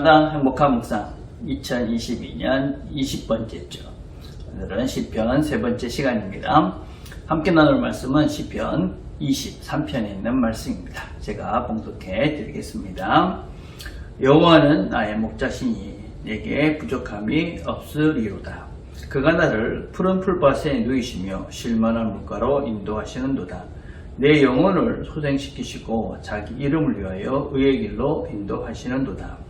날마다 행복한 묵상 2022년 20번째죠. 오늘은 시편 세 번째 시간입니다. 함께 나눌 말씀은 시편 23편에 있는 말씀입니다. 제가 봉독해 드리겠습니다. 여호와는 나의 목자시니 내게 부족함이 없으리로다. 그가 나를 푸른 풀밭에 누이시며 실만한 물가로 인도하시는도다. 내 영혼을 소생시키시고 자기 이름을 위하여 의의 길로 인도하시는도다.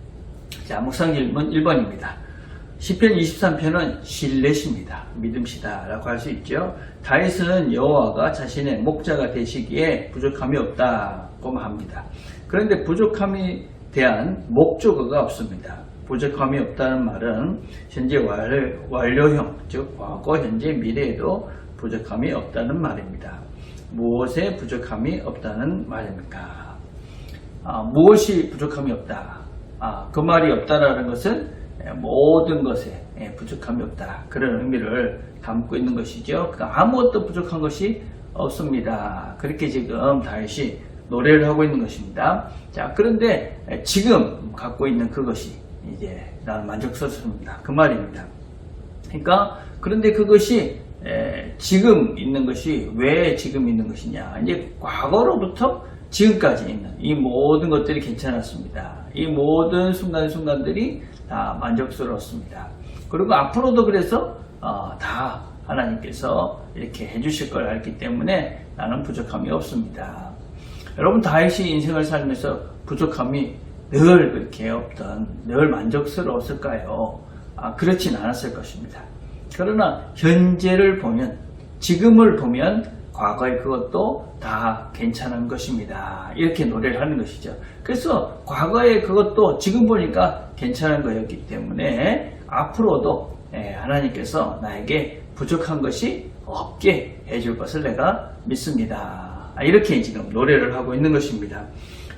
자, 묵상 질문 1번입니다. 시편 23편은 신뢰십니다. 믿음시다 라고 할 수 있죠. 다윗은 여호와가 자신의 목자가 되시기에 부족함이 없다고 합니다. 그런데 부족함에 대한 목적어가 없습니다. 부족함이 없다는 말은 현재 완료형, 즉 과거, 현재, 미래에도 부족함이 없다는 말입니다. 무엇에 부족함이 없다는 말입니까? 아, 무엇이 부족함이 없다? 아, 그 말이 없다라는 것은 모든 것에 부족함이 없다. 그런 의미를 담고 있는 것이죠. 그 아무것도 부족한 것이 없습니다. 그렇게 지금 다윗이 노래를 하고 있는 것입니다. 자, 그런데 지금 갖고 있는 그것이 이제 나는 만족스럽습니다. 그 말입니다. 그러니까 그런데 그것이 에, 지금 있는 것이 왜 지금 있는 것이냐? 이제 과거로부터 지금까지 있는 이 모든 것들이 괜찮았습니다. 이 모든 순간순간들이 다 만족스러웠습니다. 그리고 앞으로도 그래서 어, 다 하나님께서 이렇게 해주실 걸 알기 때문에 나는 부족함이 없습니다. 여러분 다윗이 인생을 살면서 부족함이 늘 그렇게 없던 늘 만족스러웠을까요? 아, 그렇진 않았을 것입니다. 그러나 현재를 보면 지금을 보면 과거의 그것도 다 괜찮은 것입니다. 이렇게 노래를 하는 것이죠. 그래서 과거의 그것도 지금 보니까 괜찮은 거였기 때문에 앞으로도 예, 하나님께서 나에게 부족한 것이 없게 해줄 것을 내가 믿습니다. 아, 이렇게 지금 노래를 하고 있는 것입니다.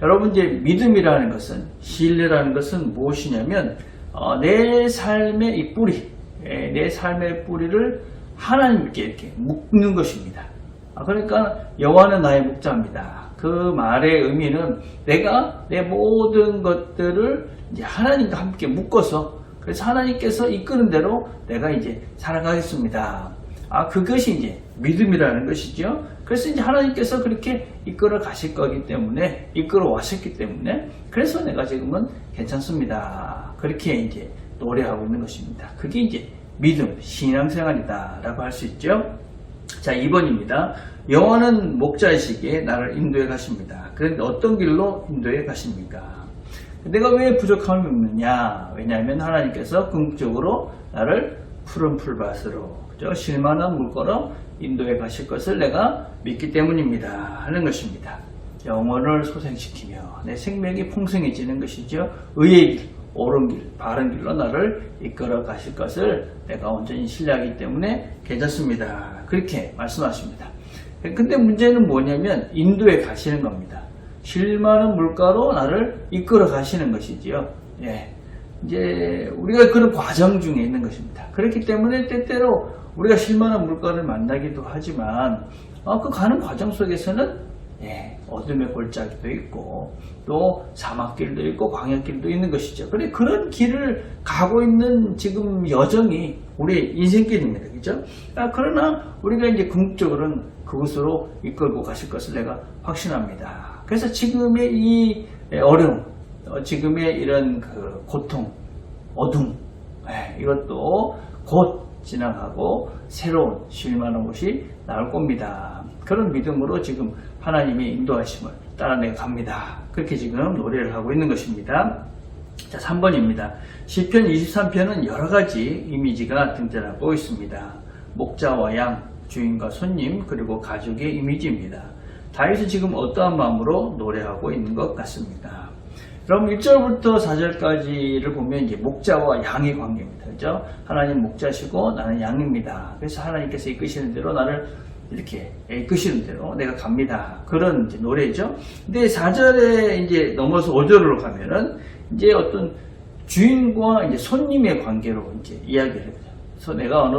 여러분 이제 믿음이라는 것은 신뢰라는 것은 무엇이냐면 어, 내 삶의 이 뿌리, 예, 내 삶의 뿌리를 하나님께 이렇게 묶는 것입니다. 아, 그러니까 여호와는 나의 목자입니다. 그 말의 의미는 내가 내 모든 것들을 이제 하나님과 함께 묶어서 그래서 하나님께서 이끄는 대로 내가 이제 살아가겠습니다. 아 그것이 이제 믿음이라는 것이죠. 그래서 이제 하나님께서 그렇게 이끌어 가실 거기 때문에 이끌어 왔었기 때문에 그래서 내가 지금은 괜찮습니다. 그렇게 이제 노래하고 있는 것입니다. 그게 이제 믿음, 신앙생활이다라고 할 수 있죠. 자, 2번입니다. 여호와는 목자이시기에 나를 인도해 가십니다. 그런데 어떤 길로 인도해 가십니까? 내가 왜 부족함이 없느냐? 왜냐하면 하나님께서 궁극적으로 나를 푸른 풀밭으로 그죠? 실만한 물거로 인도해 가실 것을 내가 믿기 때문입니다. 하는 것입니다. 영혼을 소생시키며 내 생명이 풍성해지는 것이죠. 의의 길, 옳은 길, 바른 길로 나를 이끌어 가실 것을 내가 온전히 신뢰하기 때문에 괜찮습니다. 그렇게 말씀하십니다. 근데 문제는 뭐냐면 인도에 가시는 겁니다. 실만한 물가로 나를 이끌어 가시는 것이지요. 예. 이제 우리가 그런 과정 중에 있는 것입니다. 그렇기 때문에 때때로 우리가 실만한 물가를 만나기도 하지만 어, 그 가는 과정 속에서는 예, 어둠의 골짜기도 있고 또 사막길도 있고 광야길도 있는 것이죠. 그런데 그런 길을 가고 있는 지금 여정이 우리 인생길입니다. 그죠? 아, 그러나 우리가 이제 궁극적으로는 그곳으로 이끌고 가실 것을 내가 확신합니다. 그래서 지금의 이 어려움, 어, 지금의 이런 그 고통, 어둠, 예, 이것도 곧 지나가고 새로운 쉴만한 곳이 나올 겁니다. 그런 믿음으로 지금 하나님의 인도하심을 따라내 갑니다. 그렇게 지금 노래를 하고 있는 것입니다. 자, 3번입니다. 시편 23편은 여러 가지 이미지가 등장하고 있습니다. 목자와 양, 주인과 손님, 그리고 가족의 이미지입니다. 다윗은 지금 어떠한 마음으로 노래하고 있는 것 같습니다. 그럼 1절부터 4절까지를 보면 이제 목자와 양의 관계입니다. 그죠? 하나님 목자시고 나는 양입니다. 그래서 하나님께서 이끄시는 대로 나를 이렇게 이끄시는 대로 내가 갑니다. 그런 이제 노래죠. 근데 4절에 이제 넘어서 5절로 가면은 이제 어떤 주인과 이제 손님의 관계로 이제 이야기를 해요. 그래서 내가 어느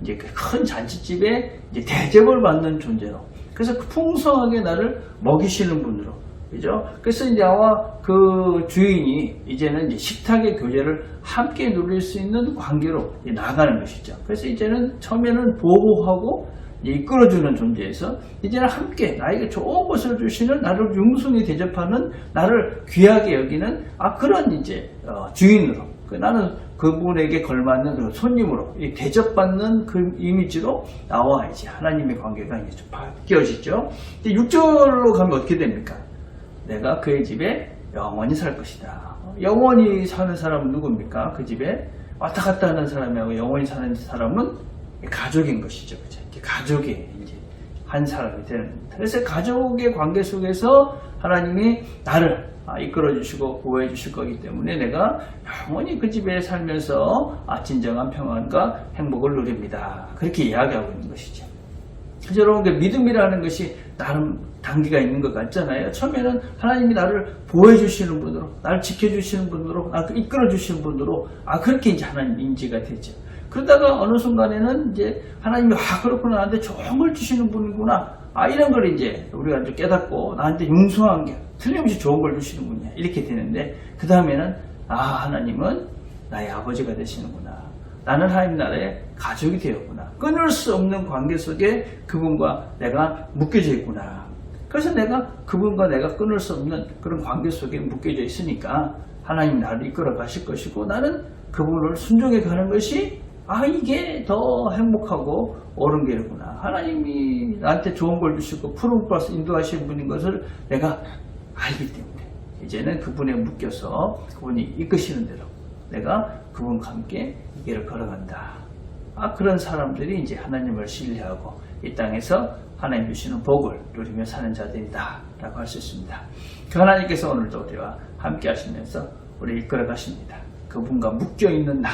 이제 그큰 잔치집에 이제 대접을 받는 존재로. 그래서 그 풍성하게 나를 먹이시는 분으로. 그죠? 그래서 이제 나와 그 주인이 이제는 이제 식탁의 교제를 함께 누릴 수 있는 관계로 이제 나아가는 것이죠. 그래서 이제는 처음에는 보호하고 이제 이끌어주는 존재에서 이제는 함께 나에게 좋은 것을 주시는 나를 융숭히 대접하는 나를 귀하게 여기는 아 그런 이제 어, 주인으로 그 나는 그분에게 걸맞는 그런 손님으로 이 대접받는 그 이미지로 나와 이제 하나님의 관계가 이제 좀 바뀌어지죠. 근데 6절로 가면 어떻게 됩니까? 내가 그의 집에 영원히 살 것이다. 영원히 사는 사람은 누굽니까? 그 집에 왔다 갔다 하는 사람하고 영원히 사는 사람은 가족인 것이죠. 그죠? 가족의 이제 한 사람이 되는 겁니다. 그래서 가족의 관계 속에서 하나님이 나를 아, 이끌어 주시고 구해 주실 거기 때문에 내가 영원히 그 집에 살면서 아, 진정한 평안과 행복을 누립니다. 그렇게 이야기하고 있는 것이죠. 그래서 여러분 그 믿음이라는 것이 나름 단계가 있는 것 같잖아요. 처음에는 하나님이 나를 보호해 주시는 분으로, 나를 지켜 주시는 분으로, 나를 이끌어 주시는 분으로, 아 그렇게 이제 하나님 인지가 되죠. 그러다가 어느 순간에는 이제 하나님이 아 그렇구나 나한테 좋은 걸 주시는 분이구나, 아 이런 걸 이제 우리가 좀 깨닫고 나한테 융숭한 게 틀림없이 좋은 걸 주시는 분이야 이렇게 되는데 그 다음에는 아 하나님은 나의 아버지가 되시는구나. 나는 하나님 나라의 가족이 되었구나. 끊을 수 없는 관계 속에 그분과 내가 묶여져 있구나. 그래서 내가 그분과 내가 끊을 수 없는 그런 관계 속에 묶여져 있으니까 하나님 나를 이끌어 가실 것이고 나는 그분을 순종해 가는 것이 아 이게 더 행복하고 옳은 길이구나. 하나님이 나한테 좋은 걸 주시고 푸른 플러스 인도하시는 분인 것을 내가 알기 때문에 이제는 그분에 묶여서 그분이 이끄시는 대로 내가 그분과 함께 이 길을 걸어간다. 아, 그런 사람들이 이제 하나님을 신뢰하고 이 땅에서 하나님 주시는 복을 누리며 사는 자들이다. 라고 할 수 있습니다. 그 하나님께서 오늘도 우리와 함께 하시면서 우리 이끌어 가십니다. 그분과 묶여 있는 나.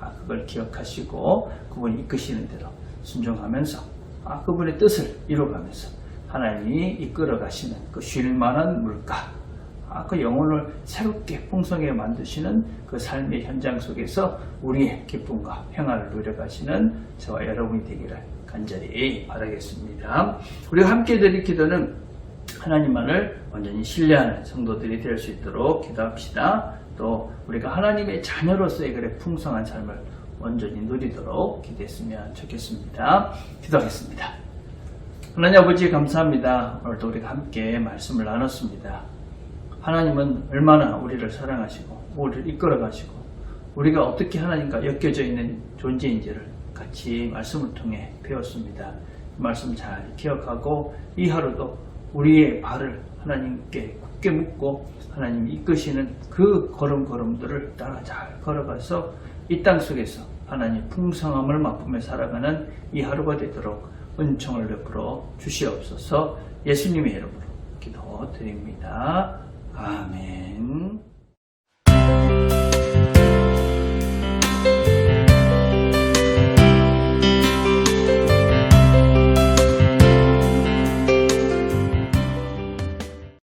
아, 그걸 기억하시고 그분이 이끄시는 대로 순종하면서 아, 그분의 뜻을 이루어가면서 하나님이 이끌어 가시는 그 쉴만한 물가 아, 그 영혼을 새롭게 풍성하게 만드시는 그 삶의 현장 속에서 우리의 기쁨과 평안을 누려가시는 저와 여러분이 되기를 간절히 바라겠습니다. 우리가 함께 드릴 기도는 하나님만을 완전히 신뢰하는 성도들이 될 수 있도록 기도합시다. 또 우리가 하나님의 자녀로서의 그래 풍성한 삶을 온전히 누리도록 기도했으면 좋겠습니다. 기도하겠습니다. 하나님 아버지 감사합니다. 오늘도 우리가 함께 말씀을 나눴습니다. 하나님은 얼마나 우리를 사랑하시고 우리를 이끌어 가시고 우리가 어떻게 하나님과 엮여져 있는 존재인지를 같이 말씀을 통해 배웠습니다. 그 말씀 잘 기억하고 이 하루도 우리의 발을 하나님께 굳게 묶고 하나님이 이끄시는 그 걸음걸음들을 따라 잘 걸어가서 이 땅 속에서 하나님 풍성함을 맛보며 살아가는 이 하루가 되도록 은총을 베풀어 주시옵소서 예수님의 이름으로 기도드립니다. 아멘.